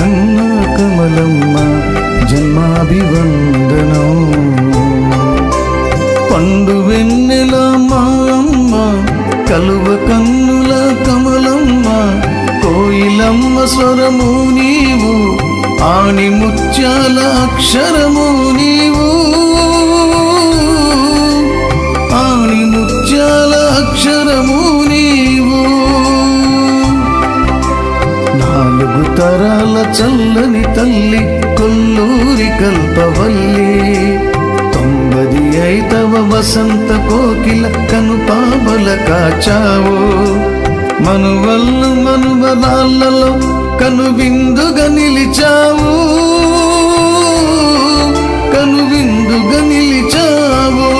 కన్నా కమలమ్మ జన్మాభివందనం. పండు వెన్నెల మా కలువ కన్నుల కమలమ్మ కోయిలమ్మ స్వరము నీవు ఆని ముత్యాల అక్షరము నీవు. చల్లని తల్లి కొల్లూరి కల్పవల్లి. తొంభది ఐదవ వసంత కోకిల కను పాపల కాచావు. మనువల్లు మనువరాళ్ళలో కను విందుగా నిలిచావు. కను విందుగా నిలిచావు.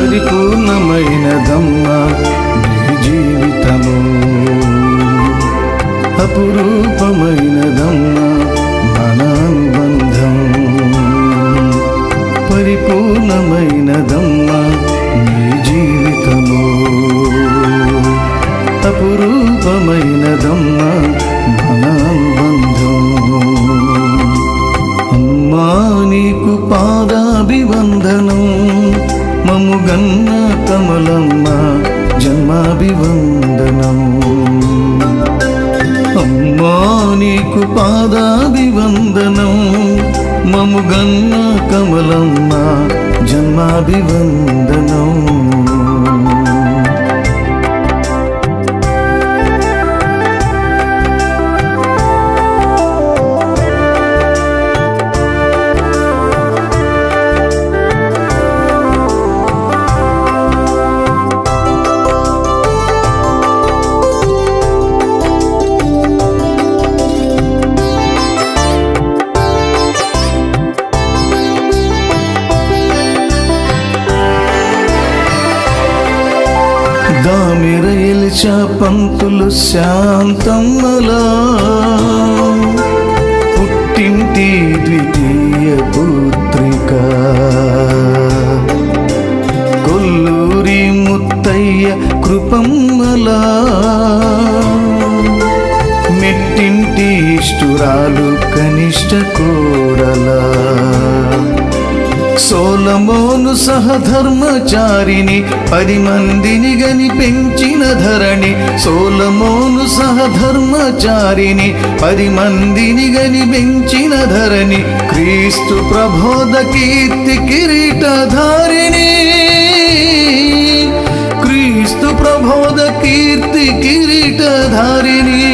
పరిపూర్ణమైనదమ్మ నీ జీవితము. అపురూపమై అపురూపమైనదమ్మ మనానుబంధం పరిపూర్ణమైనదమ్మ నీ జీవితము. అపురూపమైనదమ్మ మనానుబంధం అమ్మా నీకు పాదాభివందనం. మముగన్న కమలమ్మ జన్మాభివందనం. అమ్మా నీకు పాదాభివందనం మముగన్న కమలమ్మ జన్మాభివందనం ఎలిచ పంతులు శాంతమ్మలా. పుట్టింటి ద్వితీయ పుత్రిక. కొల్లూరి ముత్తయ్య కృపమ్మలా. మెట్టింటి ఇష్టురాలు కనిష్ట కోడలా. సోలమోను సహధర్మచారిని పది మందిని గని పెంచిన ధరణి. సోలమోను సహధర్మచారిని పది మందిని గని పెంచిన ధరణి. క్రీస్తు ప్రబోధ కీర్తి కిరీటధారిణి. క్రీస్తు ప్రబోధ కీర్తి కిరీటధారిణి.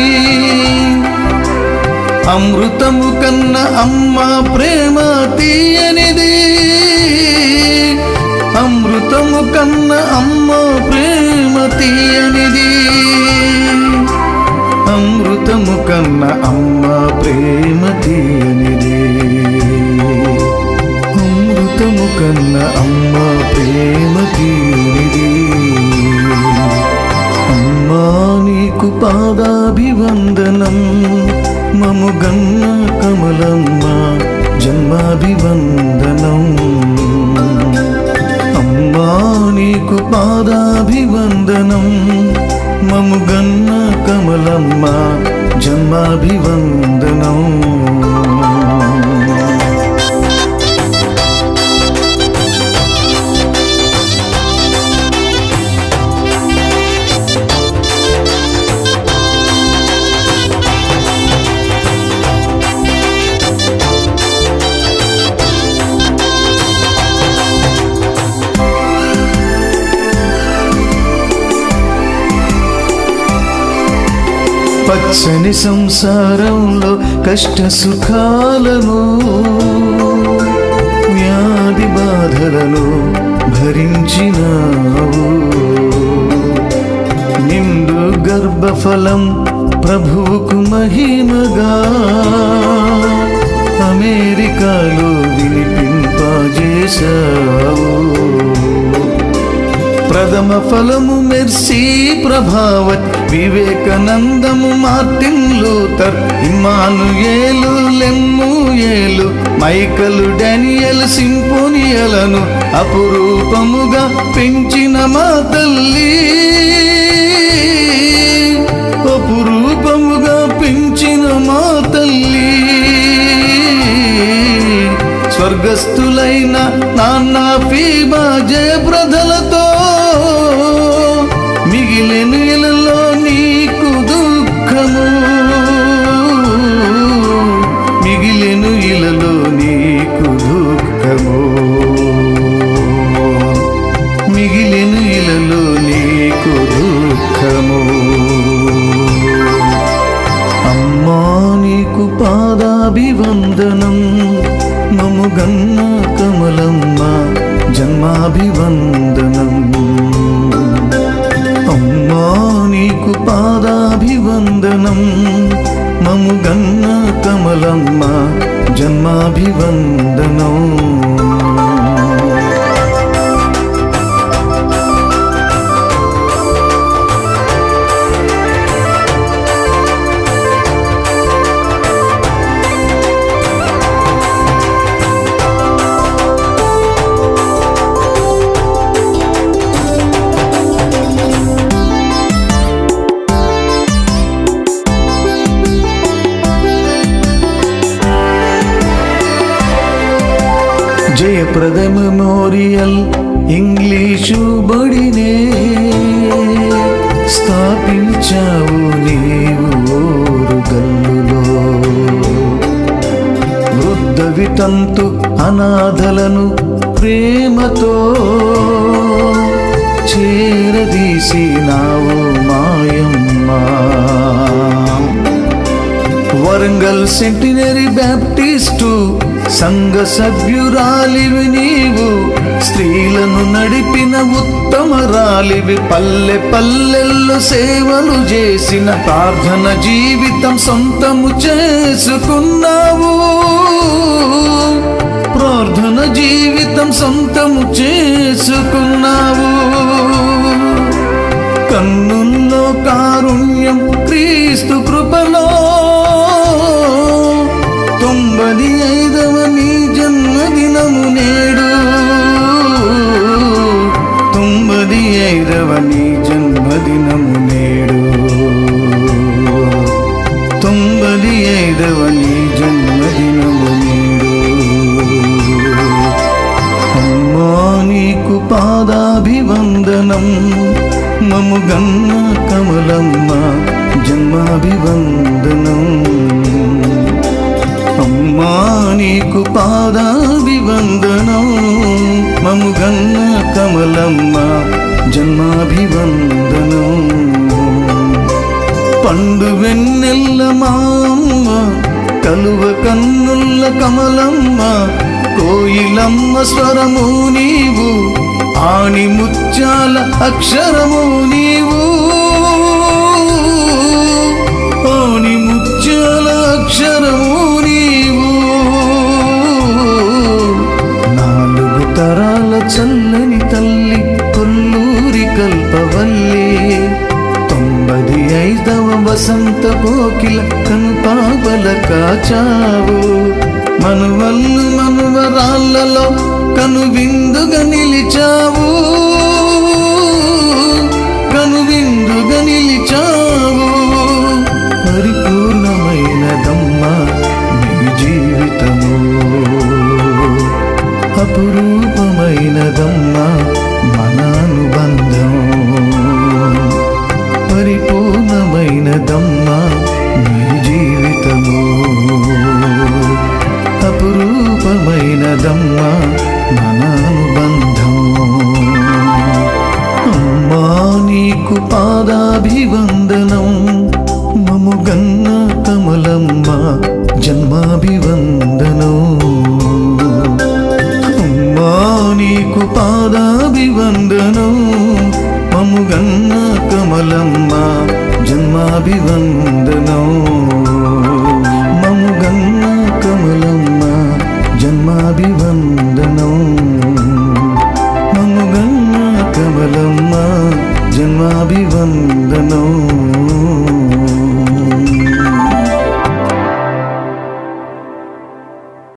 అమృతము కన్న అమ్మ ప్రేమ తీయ కన్న అమ్మ ప్రేమ తీయనిది. అమృతము కన్న అమ్మ ప్రేమ తీయనిది. అమృతము కన్న అమ్మ ప్రేమ తీయనిది. అమ్మా నీకు పాదాభివందనం. మము గన్న కమలమ్మ జన్మాభివందనం. కమలమ్మ జన్మాభివందనం. శని సంసారంలో కష్ట సుఖాలను వ్యాధి బాధలను భరించినావు. నిండు గర్భఫలం ప్రభువుకు మహిమగా అమెరికాలో వినిపింపజేశావు. ప్రథమ ఫలము మెర్సీ ప్రభావత్ వివేకానందము మార్టిన్ లూథర్ ఇమానుయేలు లెమ్ముయేలు మైకలు డానియల్ సింపోనియలను అపురూపముగా పెంచిన మా తల్లి. అపురూపముగా పెంచిన మా తల్లి. స్వర్గస్థులైన నాన్న ఫీబా జయప్రదలతో జన్మాభివందనం. పాదాభివందనం మముగన్న కమలమ్మ జన్మాభివందనం. అమ్మా నీకు పాదాభివందనం. మముగన్న కమలమ్మ జన్మాభివందనం. చూబడినే స్థాపించావు నీవు ఓరుగల్లులో వృద్ధ వితంతు అనాథలను ప్రేమతో చేరదీసినావు వరంగల్ సెంటినరీ బ్యాప్టిస్టు సంఘ సభ్యురాలివి నీవు. స్త్రీలను నడిపిన ఉత్తమ రాలివి పల్లె పల్లెల్లో సేవలు చేసిన ప్రార్థన జీవితం సొంతము చేసుకున్నావు. ప్రార్థన జీవితం సొంతము చేసుకున్నావు. నీకు పాదాభివందనం మము గన్న కమలమ్మ జన్మాభివందనం. పండు వెన్నెల్ల మామ్మ కలువ కన్నుల్ల కమలమ్మ కోయిలమ్మ స్వరము నీవు ఆణి ముత్యాల అక్షరము నీవు. తొంభది ఐదవ వసంత కోకిల కనుపాపల కాచావు. మనువల్లు మనువరాళ్ళలో కను విందుగా నిలిచావు. కను విందుగా నిలిచావు పరిపూర్ణమైనదమ్మ నీ జీవితము. అపురూపమైనదమ్మ నీకు పాదాభివందనం. మము గన్న కమలమ్మ జన్మాభివందనం. అమ్మా నీకు పాదాభివందనం. మము గన్న కమలమ్మ జన్మాభివందనం. மதனோ